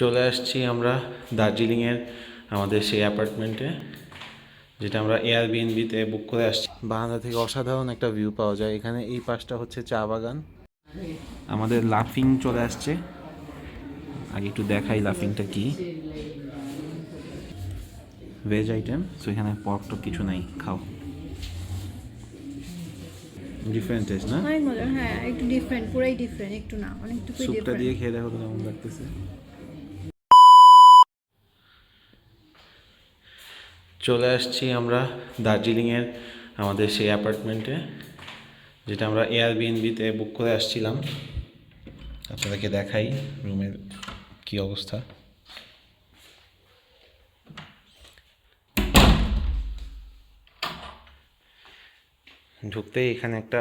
চলে আসছি আমরা দার্জিলিংয়ের আমাদের সেই অ্যাপার্টমেন্টে যেটা আমরা এয়ারবিএনবিতে বুক করে আসছি। বারান্দা থেকে অসাধারণ একটা ভিউ পাওয়া যায়। এখানে এই পাশটা হচ্ছে চা বাগান। আমাদের লাফিং চলে আসছে। আগে একটু দেখাই লাফিংটা কি। ভেজ আইটেম সো এখানে পর্ক টক কিছু নাই খাও। ডিফারেন্ট টেস্ট না? হ্যাঁ একটু ডিফারেন্ট পুরাই ডিফারেন্ট একটু না অনেকটুকুই ডিফারেন্ট দিয়ে খেয়ে দেখো তো কেমন লাগতেছে। চলে আসছি আমরা দার্জিলিংয়ের আমাদের সেই অ্যাপার্টমেন্টে, যেটা আমরা এয়ারবিএনবিতে বুক করে আসছিলাম। আপনাদেরকে দেখাই রুমের কি অবস্থা। ঢুকতেই এখানে একটা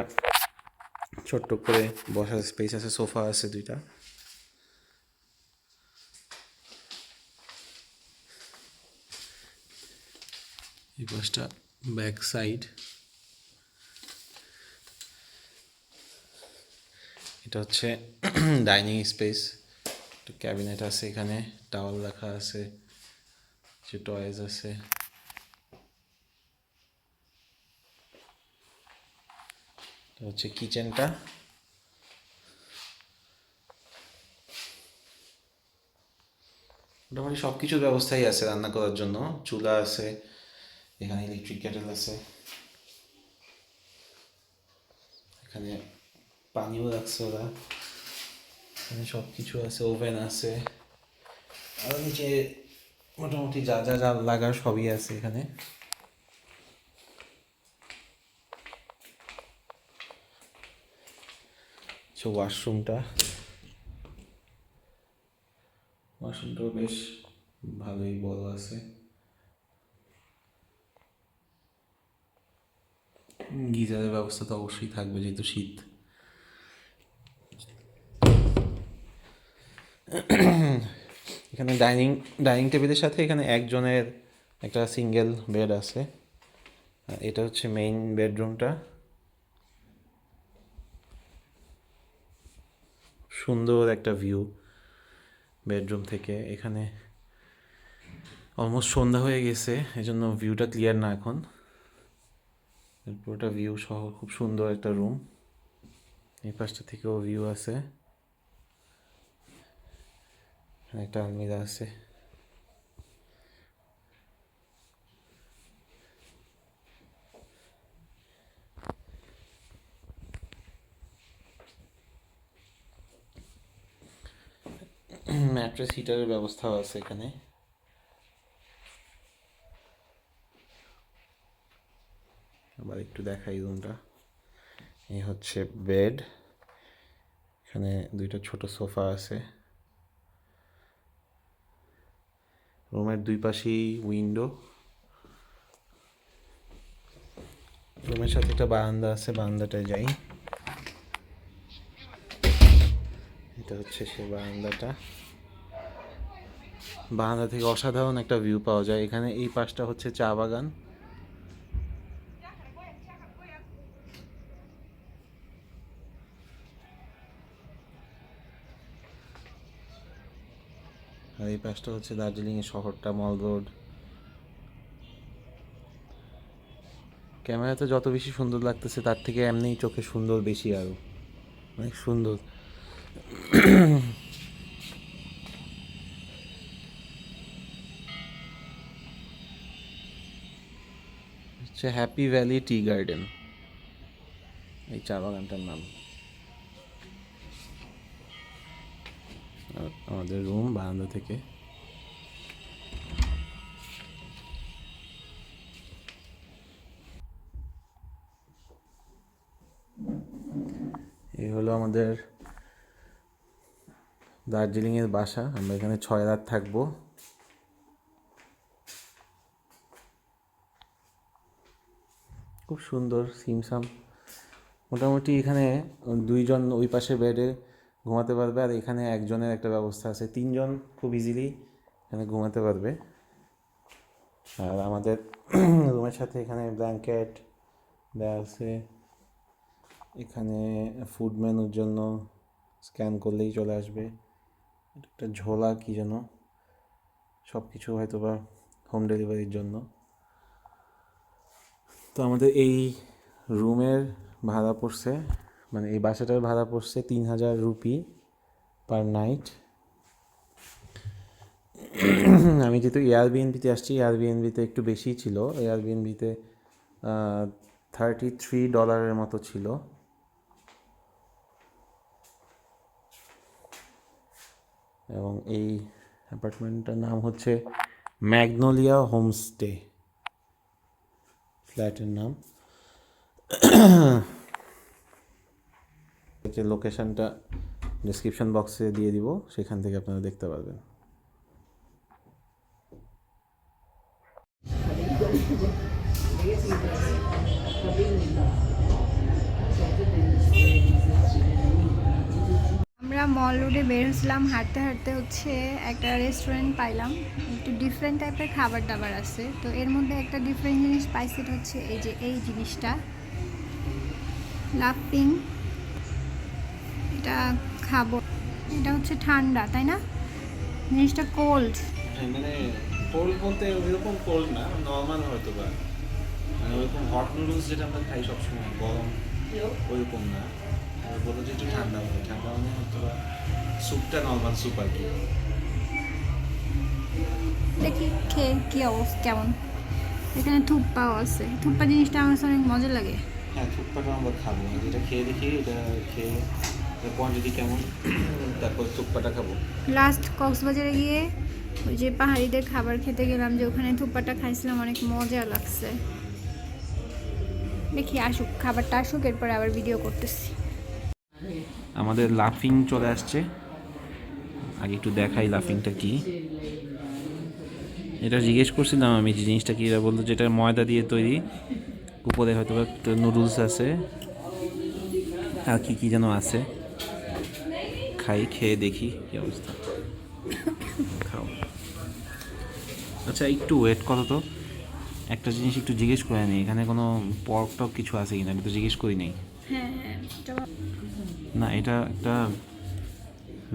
ছোট্ট করে বসার স্পেস আছে, সোফা আছে দুইটা। এই পাশটা ব্যাক সাইড এটা হচ্ছে ডাইনিং স্পেস ক্যাবিনেট আছে এখানে টাওয়াল রাখা আছে, কিছু টয়েস আছে। হচ্ছে কিচেনটা মোটামুটি সব কিছুর ব্যবস্থাই আছে রান্না করার জন্য। চুলা আছে এখানে ইলেকট্রিক কেটেল আছে এখানে পানিও রাখছে ওরা এখানে সব কিছু আছে ওভেন আছে আর নিচে মোটামুটি যা যা যা লাগার সবই আছে এখানে ওয়াশরুমটা ওয়াশরুমটাও বেশ ভালোই বড় আছে গিজারের ব্যবস্থা তো অবশ্যই থাকবে যেহেতু শীত। এখানে ডাইনিং ডাইনিং টেবিলের সাথে এখানে একজনের একটা সিঙ্গেল বেড আছে। এটা হচ্ছে মেইন বেডরুমটা। সুন্দর একটা ভিউ বেডরুম থেকে। এখানে অলমোস্ট সন্ধ্যা হয়ে গেছে, এজন্য ভিউটা ক্লিয়ার না এখন। পুরোটা ভিউ সহ খুব সুন্দর একটা রুম এই পাশটা থেকেও ভিউ আছে। একটা আলমিরা আছে। ম্যাট্রেস হিটারের ব্যবস্থাও আছে এখানে। আবার একটু দেখাই রুমটা। এই হচ্ছে বেড। এখানে দুইটা ছোট সোফা আছে। রুমের দুই পাশেই উইন্ডো। রুমের সাথে একটা বারান্দা আছে, বারান্দাটায় যাই। এটা হচ্ছে সে বারান্দাটা। বারান্দা থেকে অসাধারণ একটা ভিউ পাওয়া যায়। এখানে এই পাশটা হচ্ছে চা বাগান। আর এই পাশটা হচ্ছে দার্জিলিংয়ের শহরটা, মল রোড। ক্যামেরাতে যত বেশি সুন্দর লাগতেছে, তার থেকে এমনিই চোখে সুন্দর বেশি আরও অনেক সুন্দর। হচ্ছে হ্যাপি ভ্যালি টি গার্ডেন এই চা বাগানটার নাম। আমাদের রুম বারান্দা থেকে। এই হলো আমাদের দার্জিলিংয়ের বাসা। আমরা এখানে ছয় রাত থাকব। খুব সুন্দর, সিমসাম। মোটামুটি এখানে দুইজন ওই পাশে বেডে ঘুমাতে পারবে আর এখানে একজনের একটা ব্যবস্থা আছে। তিনজন খুব ইজিলি এখানে ঘুমাতে পারবে। আর আমাদের রুমের সাথে এখানে ব্ল্যাঙ্কেট দেওয়া আছে। এখানে ফুড মেনুর জন্য স্ক্যান করলেই চলে আসবে। একটা ঝোলা কি যেন সব কিছু হয়তো বা হোম ডেলিভারির জন্য। তো আমাদের এই রুমের ভাড়া পড়ছে মানে এই বাসাটার ভাড়া পড়ছে তিন হাজার রুপি পার নাইট। আমি যেহেতু এয়ারবিএনবিতে আসছি এয়ারবিএনবিতে একটু বেশি ছিল। এয়ারবিএনবিতে থার্টি থ্রি ডলারের মতো ছিল। এবং এই অ্যাপার্টমেন্টটার নাম হচ্ছে ম্যাগনোলিয়া হোমস্টে ফ্ল্যাটের নাম। যে লোকেশনটা ডিসক্রিপশন বক্সে দিয়ে দিব, সেখান থেকে আপনারা দেখতে পারবেন। আমরা মল রোডে বের হয়েছিলাম, হাঁটতে হাঁটতে হচ্ছে একটা রেস্টুরেন্ট পাইলাম। একটু ডিফারেন্ট টাইপের খাবার দাবার আছে, তো এর মধ্যে একটা ডিফারেন্ট জিনিস পাইছি হচ্ছে এই যে এই জিনিসটা। লাফিং। এটা খাব। এটা হচ্ছে ঠান্ডা তাই না? জিনিসটা কোল্ড মানে কোল্ড বলতে ওইরকম কোল্ড না নর্মাল হয়তো বা। মানে ওইরকম হট নুডলস যেটা আমরা খাই সবসময় গরম ওইরকম না। আর বলো যে একটু ঠান্ডা হবে ঠান্ডা মানে হয়তো বা স্যুপটা নর্মাল স্যুপ আর কি। দেখি খেয়ে কী অবস্থা কেমন? এখানে থুপ্পাও আছে। থুপ্পা জিনিসটা আমার অনেক মজা লাগে। হ্যাঁ থুকপাটা আমরা খাব। যেটা খেয়ে দেখি এটা খেয়ে কোয়ান্টিটি কেমন তারপর থুকপাটা খাব। লাস্ট কক্সবাজারে গিয়ে ওই যে পাহাড়িদের খাবার খেতে গেলাম যে ওখানে থুপ্পাটা খাইছিলাম অনেক মজা লাগছে। দেখি আসুক খাবারটা আসুক এরপরে আবার ভিডিও করতেছি। আমাদের লাফিং চলে আসছে। আগে একটু দেখাই লাফিংটা কি। এটা জিজ্ঞেস করছিলাম আমি যে জিনিসটা কি এরা বলতো যেটা ময়দা দিয়ে তৈরি। উপরে হয়তো একটা নুডলস আছে। আর কি কি যেন আছে। খাই খেয়ে দেখি কি অবস্থা। খাও। আচ্ছা একটু ওয়েট করো তো। একটা জিনিস একটু জিজ্ঞেস করে নিই এখানে কোনো পর্ক টক কিছু আছে কিনা? আমি তো জিজ্ঞেস করি নাই। হ্যাঁ হ্যাঁ না এটা একটা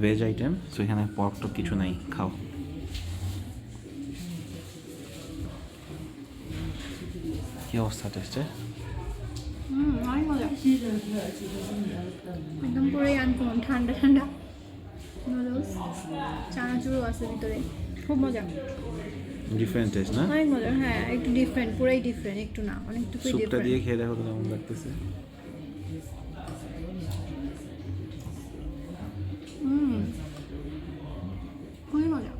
ভেজ আইটেম সো এখানে পর্ক টক কিছু নাই খাও। কি অবস্থা টেস্টে একদম পুরোই আনকমন ঠান্ডা ঠান্ডা। নুডলস চানাচুরও আছে ভিতরে। খুব মজা। ডিফারেন্ট টেস্ট না? অনেক মজা হ্যাঁ একটু ডিফারেন্ট পুরাই ডিফারেন্ট একটু না অনেকটুকুই ডিফারেন্ট দিয়ে খেয়ে দেখো কেমন লাগতেছে। হুম খুবই মজা।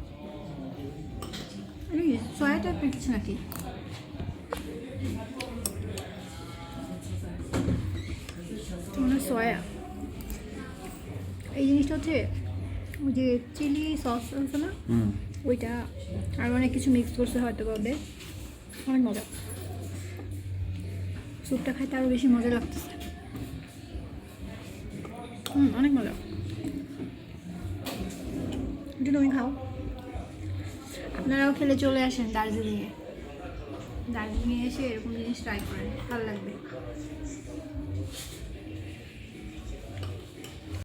এটা কি সয়া টাইপের কিছু নাকি? মনে সয়া এই জিনিসটা হচ্ছে ওই যে চিলি সস আছে না ওইটা আর অনেক কিছু মিক্স করছে হয়তো পাবে অনেক মজা। স্যুপটা খাইতে আরও বেশি মজা লাগতেছে। হুম অনেক মজা। এটা তুমি খাও। আপনারাও খেলে চলে আসেন দার্জিলিংয়ে। দার্জিলিংয়ে এসে এরকম জিনিস ট্রাই করেন ভালো লাগবে।